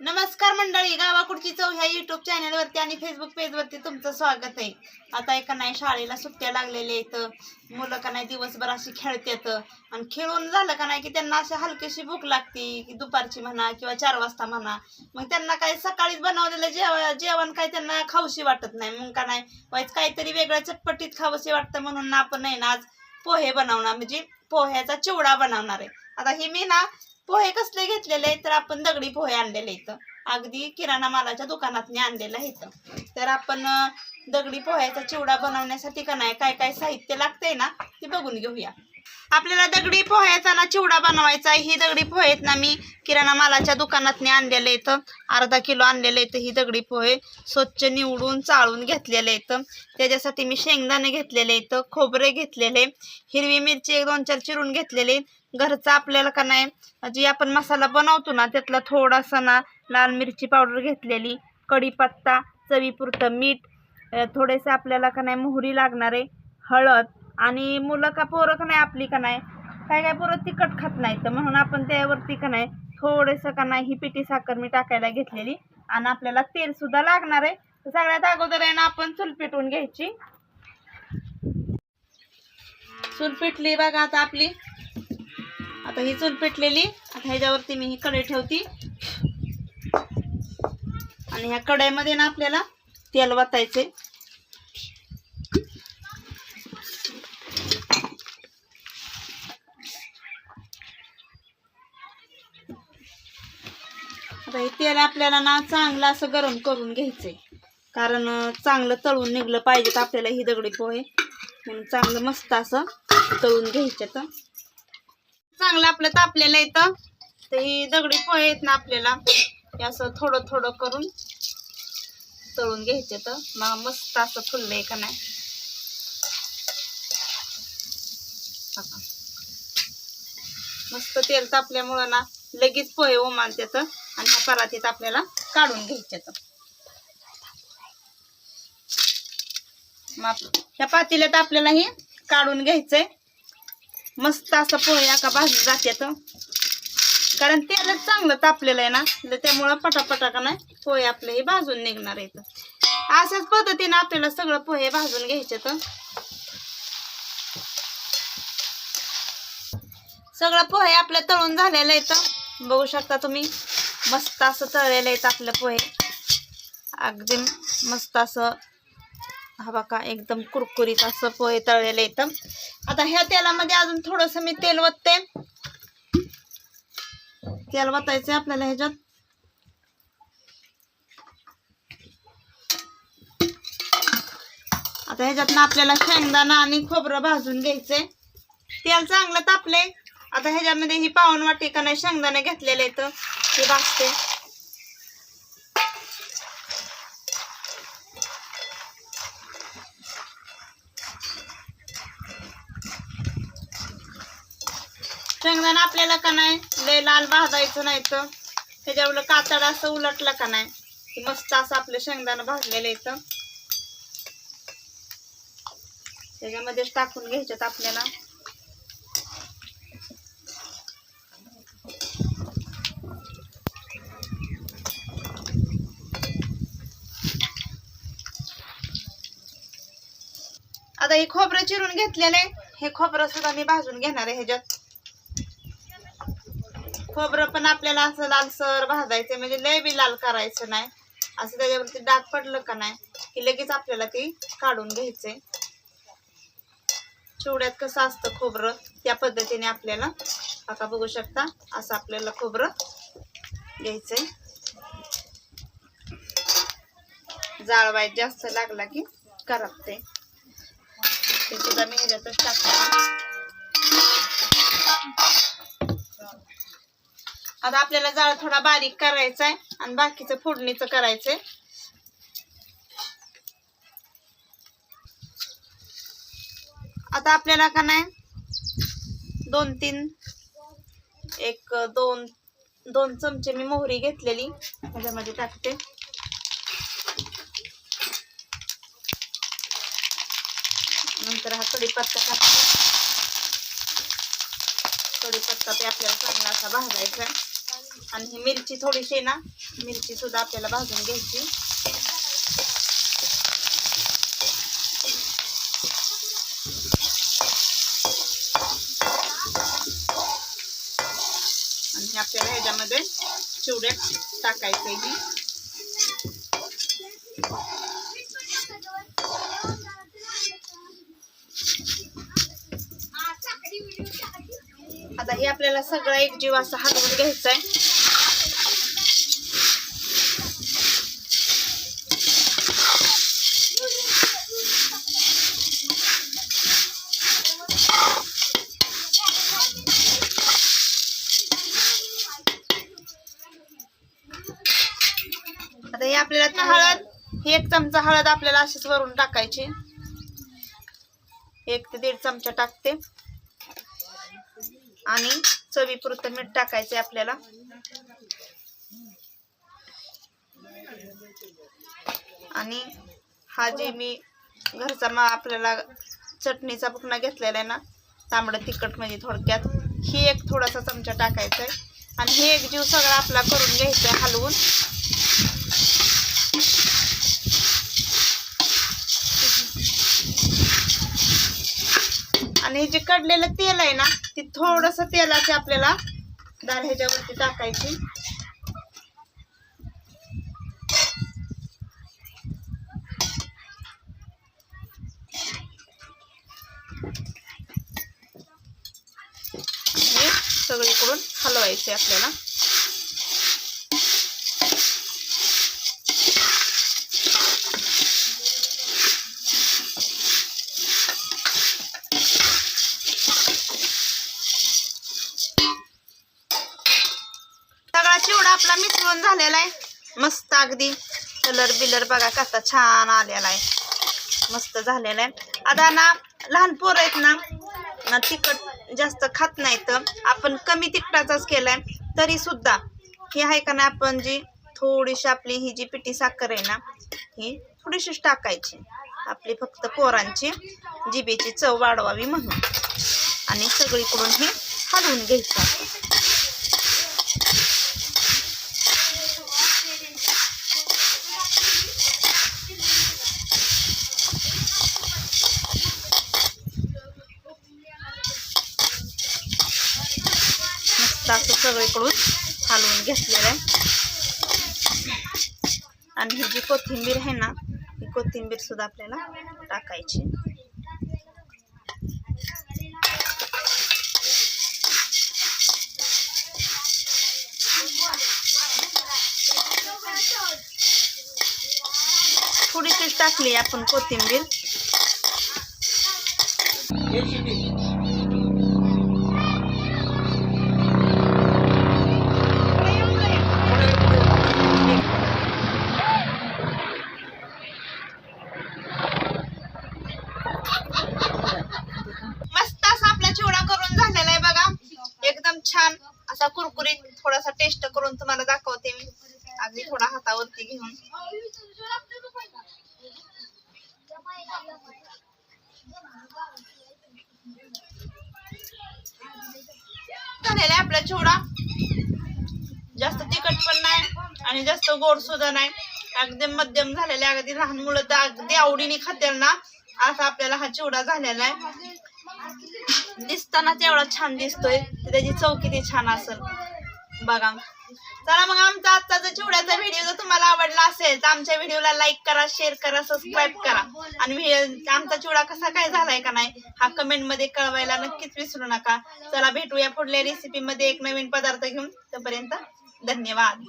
नमस्कार मंडळी गावाकुडची चव ह्या युट्यूब चॅनलवरती आणि फेसबुक पेजवरती तुमचं स्वागत आहे. आता एका नाही शाळेला सुट्ट्या लागलेल्या आहेत. मुलं का नाही दिवसभर अशी खेळतात. आणि खेळून झालं का नाही की त्यांना अशी हलकीशी भूक लागते की दुपारची म्हणा किंवा चार वाजता म्हणा. मग त्यांना काही सकाळीच बनवलेलं जेव जेवण काय त्यांना खाऊशी वाटत नाही. मग का नाही वाईच काहीतरी वेगळ्या चटपटीत खावंशी वाटतं म्हणून आपण नाही ना आज पोहे बनवणार. म्हणजे पोह्याचा चिवडा बनवणार आहे. आता हे मी ना पोहे कसले घेतलेले आहेत तर आपण दगडी पोहे आणलेले इथं अगदी किराणा मालाच्या दुकानात आणलेलं आहे इथं तर आपण दगडी पोह्याचा चिवडा बनवण्यासाठी का नाही काय काय साहित्य लागतंय ना ते बघून घेऊया. आपल्याला दगडी पोह्याचा ना चिवडा बनवायचा आहे. ही दगडी पोहे ना मी किराणा मालाच्या दुकानात आणलेले इथं अर्धा किलो आणलेले इथं ही दगडी पोहे. स्वच्छ निवडून चाळून घेतलेले इथं त्याच्यासाठी मी शेंगदाणे घेतलेले इथं खोबरे घेतलेले. हिरवी मिरची एक दोन चार चिरून घेतलेले. घरचा आपल्याला का नाही? जी आपण मसाला बनवतो ना त्यातला थोडासा ना लाल मिरची पावडर घेतलेली कढीपत्ता चवीपुरतं मीठ थोडेसे आपल्याला का नाही मोहरी लागणार आहे हळद आणि मुलं का पोरं का नाही आपली का नाही काय काय पोरं तिखट खात नाही तर म्हणून आपण त्यावरती का नाही थोडंसं का नाही ही पिठी साखर मी टाकायला घेतलेली आणि आपल्याला तेलसुद्धा लागणार आहे. तर सगळ्यात अगोदर आहे ना आपण चूल पेटवून घ्यायची. चूल पेटली बघा आता आपली. आता ही चूल पेटलेली. आता ह्याच्यावरती मी ही कढई ठेवती. आणि ह्या कढईमध्ये ना आपल्याला तेल वाचायचे आता हे तेल आपल्याला ना चांगलं असं गरम करून घ्यायचंय. कारण चांगलं तळून निघलं पाहिजे तर आपल्याला ही दगडी पोहे म्हणून चांगलं मस्त असं तळून घ्यायचे तर चांगलं आपलं तापलेलं येतं तर ही दगडी पोहे आहेत ना आपल्याला. हे असं थोडं थोडं करून तळून घ्यायचे तर. मग मस्त असं फुललंय का नाही. मस्त तेल तापल्यामुळं ना लगेच पोहे ओमानतात आणि ह्या परातीत आपल्याला काढून घ्यायचे तर. मग ह्या पातेल्यात आपल्याला हे काढून घ्यायचंय. मस्त असं पोहे का भाजले जात्यात. कारण तेलच चांगलं तापलेलं आहे ना त्यामुळं पटापटा का नाही पोहे आपले हे भाजून निघणार आहेत. अशाच पद्धतीने आपल्याला सगळं पोहे भाजून घ्यायचे तर सगळं पोहे आपल्या तळून झालेलं आहे बघू शकता तुम्ही मस्त असं तळलेलं आहेत आपलं पोहे. अगदी मस्त असं हवा का एकदम कुरकुरीत असं पोहे तळलेले आहेत. आता ह्या तेलामध्ये अजून थोडस मी तेल वतते. तेल वतायचं आपल्याला ह्याच्यात. आता ह्याच्यातनं आपल्याला शेंगदाणा आणि खोबरं भाजून घ्यायचंय. तेल चांगलं तापले आता ह्याच्यामध्ये ही पावन वाटी का नाही शेंगदाणे घेतलेले आहेत. हे भाजते. शेंगदाणा आपल्याला का नाही? लय लाल भाजायचं नाही तर त्याच्यावर कातड असं उलटलं का नाही? मस्त असं आपलं शेंगदाणा भाजलेलं येतं त्याच्यामध्येच टाकून घ्यायच्यात आपल्याला. आता हे खोबरं चिरून घेतलेले हे खोबरं सुद्धा मी भाजून घेणार आहे ह्याच्यात. खोबरं पण आपल्याला असं लालसर भाजायचं म्हणजे लय बी लाल करायचं नाही. असं त्याच्यावरती डाग पडलं का नाही की लगेच आपल्याला ते काढून घ्यायचंय. चिवड्यात कसं असतं खोबरं त्या पद्धतीने आपल्याला आता बघू शकता असं आपल्याला खोबरं घ्यायचंय. जाळवाय जास्त लागला की करपते. ते सुद्धा मी ह्याच्यातच टाकणार आता आपल्याला जाळ थोडा बारीक करायचा आहे आणि बाकीचं फोडणीचं करायचंय. आता आपल्याला का नाही? दोन तीन एक दोन दोन चमचे मी मोहरी घेतलेली. ह्याच्यामध्ये टाकते. नंतर हा कडीपत्ता टाकते. कडीपत्ता ते आपल्याला चांगला असा भाजायचा आहे आणि ही मिरची थोडीशी आहे ना मिरची सुद्धा आपल्याला भाजून घ्यायची. आणि हे आपल्याला ह्याच्यामध्ये चिवड्यात टाकायचं ही आता हे आपल्याला सगळा एक जीव असा हलवून घ्यायचा आहे आपल्याला आता हळद ही एक चमचा हळद आपल्याला अशीच वरून टाकायची. एक ते दीड चमचा टाकते. आणि चवीपुरतं मीठ टाकायचे आपल्याला. आणि हा जे मी घरचा मा आपल्याला चटणीचा बुकना घेतलेला आहे ना तांबडं तिखट म्हणजे थोडक्यात ही एक थोडासा चमचा टाकायचा आहे. आणि हे एक जीव सगळा आपला करून घ्यायचा आहे हलवून. आणि हे जे कडलेलं तेल आहे ना ते थोडस तेलाचे आपल्याला डाळ ह्याच्यावरती टाकायची. सगळीकडून हलवायचे आपल्याला. आपला मिसळून झालेला आहे. मस्त अगदी कलर बिलर बघा कसा छान आलेला आहे. मस्त झालेला आहे. आता ना लहान पोरं आहेत ना ना तिखट जास्त खात नाहीत आपण कमी तिखटाचाच केलाय. तरी सुद्धा ही आहे का नाही आपण जी थोडीशी आपली ही जी पिठी साखर आहे ना ही थोडीशीच टाकायची. आपली फक्त पोरांची जिभेची चव वाढवावी म्हणून. आणि सगळीकडून हे हलवून घ्यायचं मस्त असं सगळीकडून हलवून घेतलेलं आहे. आणि ही जी कोथिंबीर आहे ना ही कोथिंबीर सुद्धा आपल्याला टाकायची. थोडीशीच टाकली आपण कोथिंबीर. असा कुरकुरीत थोडासा टेस्ट करून तुम्हाला दाखवते मी. अगदी थोडा हातावरती घेऊन. झालेला आहे आपला चिवडा जास्त तिखट पण नाही आणि जास्त गोड सुद्धा नाही. अगदी मध्यम झालेला आहे. अगदी लहान मुलं तर अगदी आवडीने खातील ना. असा आपल्याला हा चिवडा झालेला आहे. दिसताना तेवढा छान दिसतोय. तर त्याची चव किती छान असेल. बघा. चला मग आमचा आजचा चिवड्याचा व्हिडिओ जर तुम्हाला आवडला असेल तर आमच्या व्हिडिओला लाईक करा शेअर करा सबस्क्राईब करा. आणि आमचा चिवडा कसा काय झालाय का नाही हा कमेंटमध्ये कळवायला नक्कीच विसरू नका. चला भेटूया पुढल्या रेसिपी मध्ये एक नवीन पदार्थ घेऊन. तोपर्यंत धन्यवाद.